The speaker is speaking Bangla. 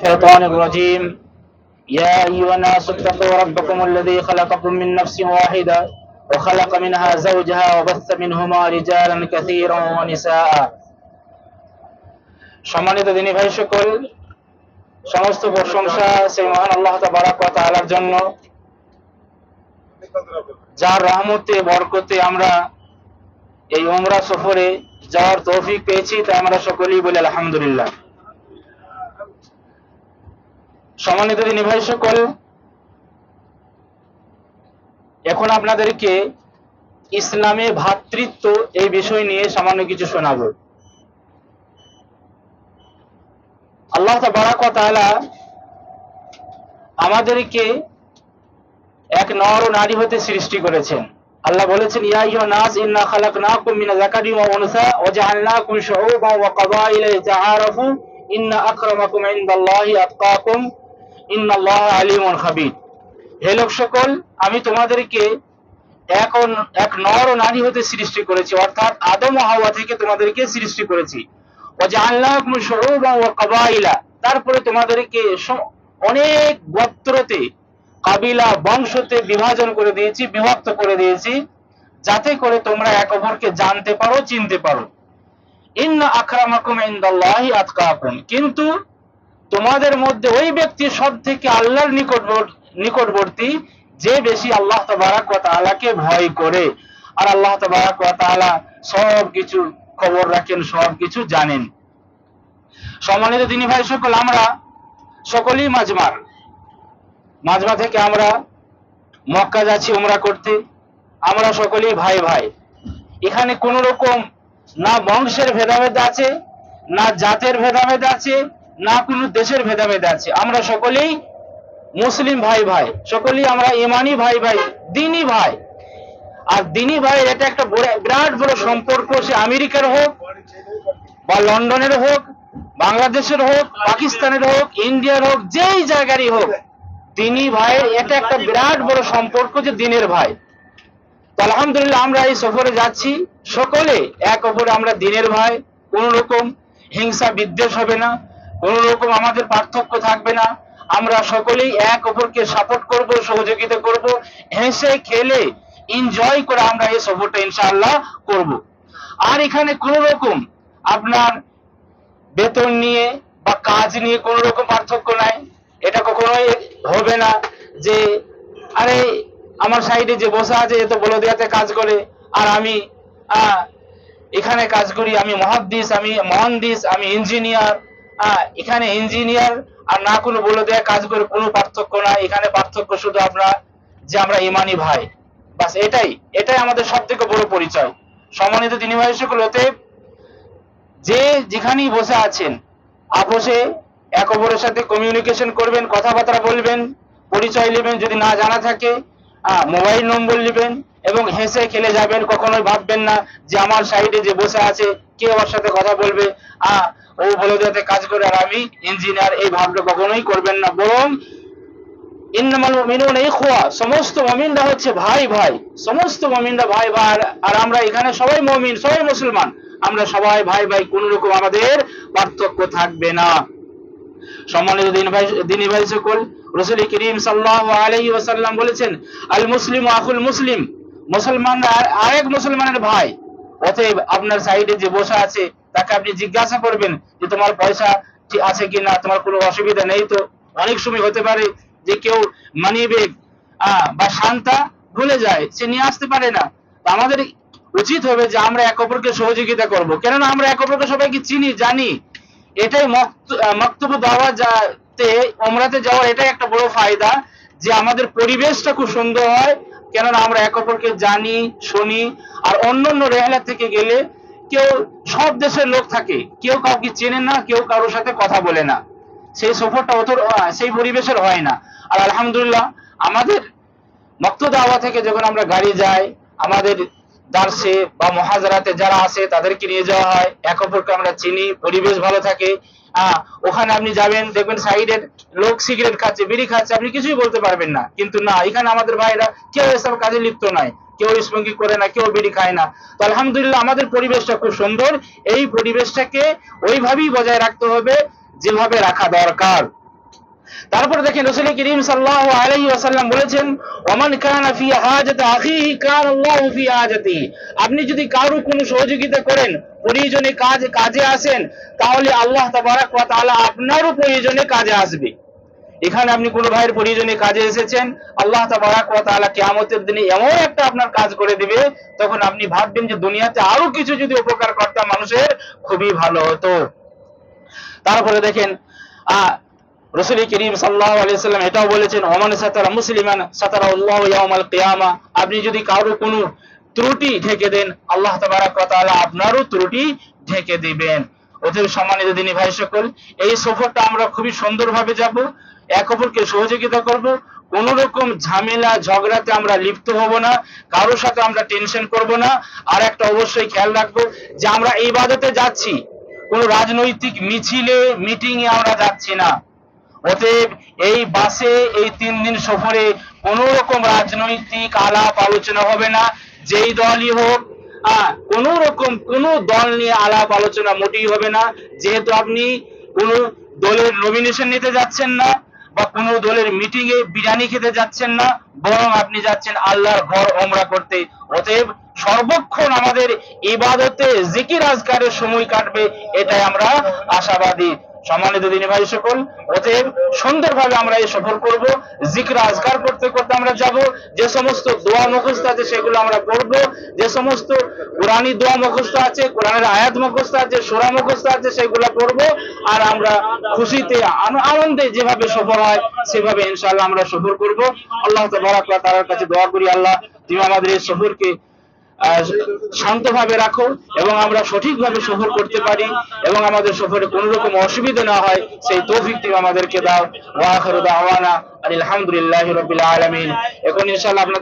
الشيطان الرجيم يا أيها الناس اتقوا ربكم الذي خلقكم من نفس واحدة وخلق منها زوجها وبث منهما رجالا كثيرا ونساء সম্মানিত দিনী ভাই সকল সমস্ত প্রশংসা সেই মহান আল্লাহ তাবারাক ওয়া তাআলার জন্য যার রহমতে বরকতে আমরা এই ওমরা সফরে যাওয়ার তৌফিক পেয়েছি তাই আমরা সকলেই বলি আলহামদুলিল্লাহ সম্মানিত দিনী ভাই সকল, এখন আপনাদেরকে ইসলামে ভ্রাতৃত্ব এই বিষয় নিয়ে সামান্য কিছু শোনাবো। আল্লাহ ওয়া আমাদেরকে এক নর ও নারী হতে সৃষ্টি করেছেন। আল্লাহ বলেছেন, ইয়া নাস, ইন্না ইন্না আকরামাকুম ইনদাল্লাহি আতকাকুম। আমি তোমাদেরকে এক নর ও নারী হতে সৃষ্টি করেছি, অর্থাৎ আদম ও হাওয়া থেকে তোমাদেরকে সৃষ্টি করেছি। শুউবান ওয়া কাবাইলা, তারপরে তোমাদেরকে অনেক গোত্রতে, কাবিলা বংশতে বিভাজন করে দিয়েছি, বিভক্ত করে দিয়েছি, যাতে করে তোমরা এক অপরকে জানতে পারো, চিনতে পারো। ইন্না আকরামাকুম ইনদাল্লাহি আতকাকুম, কিন্তু তোমাদের মধ্যে ওই ব্যক্তি সব থেকে আল্লাহর নিকটবর্তী, যে বেশি আল্লাহ তাবারাক ওয়া তাআলাকে ভয় করে। আর আল্লাহ তাবারাক তাআলা সব কিছু খবর রাখেন সব কিছু জানেন। সম্মানিত দিনী ভাই সকল, আমরা সকলেই মাজমার। মাজমা থেকে আমরা মক্কা যাচ্ছি উমরা করতে। আমরা সকলেই ভাই ভাই। এখানে কোন রকম না বংশের ভেদাভেদ আছে, না জাতের ভেদাভেদ আছে না কোনো দেশের ভেদাভেদ আছে। আমরা সকলেই মুসলিম ভাই ভাই। সকলেই আমরা ইমানি ভাই ভাই, দিনী ভাই। আর দিনী ভাই এটা একটা বিরাট বড় সম্পর্ক সে আমেরিকার হোক, বা লন্ডনের হোক, বাংলাদেশের হোক, পাকিস্তানের হোক, ইন্ডিয়ার হোক, যেই জায়গারই হোক তিনি ভাইয়ের এটা একটা বিরাট বড় সম্পর্ক যে দিনের ভাই। তো আলহামদুলিল্লাহ আমরা এই সফরে যাচ্ছি। সকলে এক অপরে, আমরা দিনের ভাই, কোন রকম হিংসা বিদ্বেষ হবে না। কোন রকম আমাদের পার্থক্য থাকবে না। আমরা সকলেই এক অপরকে সাপোর্ট করব, সহযোগিতা করব, হেসে খেলে এনজয় করে আমরা এই সফরটা ইনশাআল্লাহ করব। আর এখানে কোন রকম আপনার বেতন নিয়ে বা কাজ নিয়ে কোন রকম পার্থক্য নাই। এটা কখনোই হবে না যে, আরে আমার সাইডে যে বসে আছে, এ তো বলদিয়াতে কাজ করে, আর আমি এখানে কাজ করি, আমি মহাদ্দিস, আমি মহানদিস, আমি ইঞ্জিনিয়ার এখানে ইঞ্জিনিয়ার আর না কোনো বলদিয়া কাজ করে কোনো পার্থক্য না, এখানে পার্থক্য শুধু আমরা যে আমরা ইমানি ভাই। বাস এটাই এটাই আমাদের সব থেকে বড় পরিচয়। সম্মানিত তিনি ভাই সকল, অতএব যে যেখানেই বসে আছেন আপোষে এক অপরের সাথে কমিউনিকেশন করবেন, কথাবার্তা বলবেন, পরিচয় নেবেন, যদি না জানা থাকে মোবাইল নম্বর নেবেন এবং হেসে খেলে যাবেন, কখনোই ভাববেন না যে আমার সাইডে যে বসে আছে কে ওর সাথে কথা বলবে? আহ ও বলে যাতে কাজ করে, আর আমি ইঞ্জিনিয়ার, এই ভাবটা কখনোই করবেন না। বরং সমস্ত মুমিনরা হচ্ছে ভাই ভাই। সমস্ত মুমিনরা ভাই ভাই, আর- আমরা এখানে সবাই মুমিন, সবাই মুসলমান। আমরা সবাই ভাই ভাই, কোন রকম আমাদের পার্থক্য থাকবে না। সম্মানিত দিন ভাই, দিনী ভাই সকল, রসুল করিম সাল্লাল্লাহু আলাইহি ওয়াসাল্লাম বলেছেন, আল মুসলিম আখুল মুসলিম। মুসলমানরা আরেক মুসলমানের ভাই। অতএব আপনার সাইডে যে বসে আছে, তাকে আপনি জিজ্ঞাসা করবেন যে তোমার পয়সা আছে কিনা, তোমার কোনো অসুবিধা নেই তো? অনেক সময় হতে পারে যে কেউ মানি ব্যাগ বা শান্তা ভুলে যায়, সে নিয়ে আসতে পারে না। আমাদের উচিত হবে যে আমরা এক অপরকে সহযোগিতা করব। কেননা আমরা এক অপরকে সবাইকে চিনি, জানি। এটাই মক্তব্য দেওয়া যাতে ওমরাতে যাওয়ার এটাই একটা বড় ফায়দা যে আমাদের পরিবেশটা খুব সুন্দর হয়। কেননা আমরা এক অপরকে জানি, শুনি, আর অন্য অন্য রেহালা থেকে গেলে কেউ সব দেশের লোক থাকে। কেউ কাউকে চেনে না, কেউ কারোর সাথে কথা বলে না। সেই সফরটা অত সেই পরিবেশের হয় না। আর আলহামদুলিল্লাহ, আমাদের মক্ত দাওয়া থেকে যখন আমরা গাড়ি যাই, আমাদের দার্সে বা মহাজারাতে যারা আছে, তাদেরকে নিয়ে যাওয়া হয়। এক অপরকে আমরা চিনি, পরিবেশ ভালো থাকে। ওখানে আপনি যাবেন, দেখবেন সাইডের লোক সিগারেট খাচ্ছে, বিড়ি খাচ্ছে, আপনি কিছুই বলতে পারবেন না। কিন্তু না, এখানে আমাদের ভাইরা কেউ এসব কাজে লিপ্ত নয় কেউ স্মোকিং করে না, কেউ বিড়ি খায় না। তো আলহামদুলিল্লাহ, আমাদের পরিবেশটা খুব সুন্দর। এই পরিবেশটাকে ওইভাবেই বজায় রাখতে হবে, যেভাবে রাখা দরকার। তারপরে দেখেন রসুল করিম সাল্লাল্লাহু আলাইহি ওয়াসাল্লাম বলেছেন, ওমান কানা ফি হাজাতি আখিহি, কান আল্লাহু ফি আপনি যদি কারও কোনো সহযোগিতা করেন, প্রয়োজনে কাজ, কাজে আসেন, তাহলে আল্লাহ তাবারাক ওয়া তাআলা আপনারও প্রয়োজনে কাজে আসবে। এখানে আপনি কোনো ভাইয়ের প্রয়োজনে কাজে এসেছেন, আল্লাহ তাবারাক ওয়া তাআলা কিয়ামতের দিনে এমন একটা আপনার কাজ করে দিবে, তখন আপনি ভাববেন যে দুনিয়াতে আরও কিছু যদি উপকার করতাম মানুষের, খুবই ভালো হতো। তারপরে দেখেন আহ রসুল করিম সাল্লাহ আলিয়াল্লাম এটাও বলেছেন, ওমান সাতারা মুসলিমান সাতারা উল্লাহ ইয়াউমাল কিয়ামা। আপনি যদি কারও কোনো ত্রুটি ঢেকে দেন, আল্লাহ ওয়া তাআলা আপনারও ত্রুটি ঢেকে দিবেন। অতএব সম্মানিত দিনী ভাই সকল, এই সফরটা আমরা খুবই সুন্দরভাবে যাব, এক অপরকে সহযোগিতা করব, কোন রকম ঝামেলা, ঝগড়াতে আমরা লিপ্ত হব না কারোর সাথে আমরা টেনশন করব না, আর একটা অবশ্যই খেয়াল রাখব যে আমরা এই বাদতে যাচ্ছি, কোনো রাজনৈতিক মিছিলে মিটিং এ আমরা যাচ্ছি না। অতএব এই বাসে, এই তিন দিন সফরে কোন রকম রাজনৈতিক আলাপ আলোচনা হবে না। যেই দলই হোক কোন রকম কোন দল নিয়ে আলাপ আলোচনা মোটেই হবে না। যেহেতু আপনি কোন দলের নমিনেশন নিতে যাচ্ছেন না বা কোন দলের মিটিং এ বিরিয়ানি খেতে যাচ্ছেন না, বরং আপনি যাচ্ছেন আল্লাহর ঘর ওমরা করতে। অতএব সর্বক্ষণ আমাদের ইবাদতে জিকির আজকারের সময় কাটবে, এটাই আমরা আশাবাদী। সম্মানিত দিনী ভাই সকল, অতএব সুন্দরভাবে আমরা এই সফর করব, জিকির আজকার করতে করতে আমরা যাব, যে সমস্ত দোয়া মুখস্থ আছে সেগুলো আমরা পড়ব, যে সমস্ত কোরআনী দোয়া মুখস্থ আছে, কোরআনের আয়াত মুখস্থ আছে, সোরা মুখস্থ আছে, সেগুলো পড়ব, আর আমরা খুশিতে, আন- আনন্দে যেভাবে সফর হয়, সেভাবে ইনশাআল্লাহ আমরা সফর করব। আল্লাহ তাবারাক ওয়া তাআলার কাছে দোয়া করি, আল্লাহ তুমি আমাদের এই সফরকে শান্তভাবে রাখো এবং আমরা সঠিকভাবে সফর করতে পারি এবং আমাদের সফরে কোনো রকম অসুবিধা না হয়। সেই তৌফিক তুমি আমাদেরকে দাও। ওয়া আওয়ানা আলহামদুলিল্লাহি রাব্বিল আলামিন। এখন ইনশাআল্লাহ আপনাদের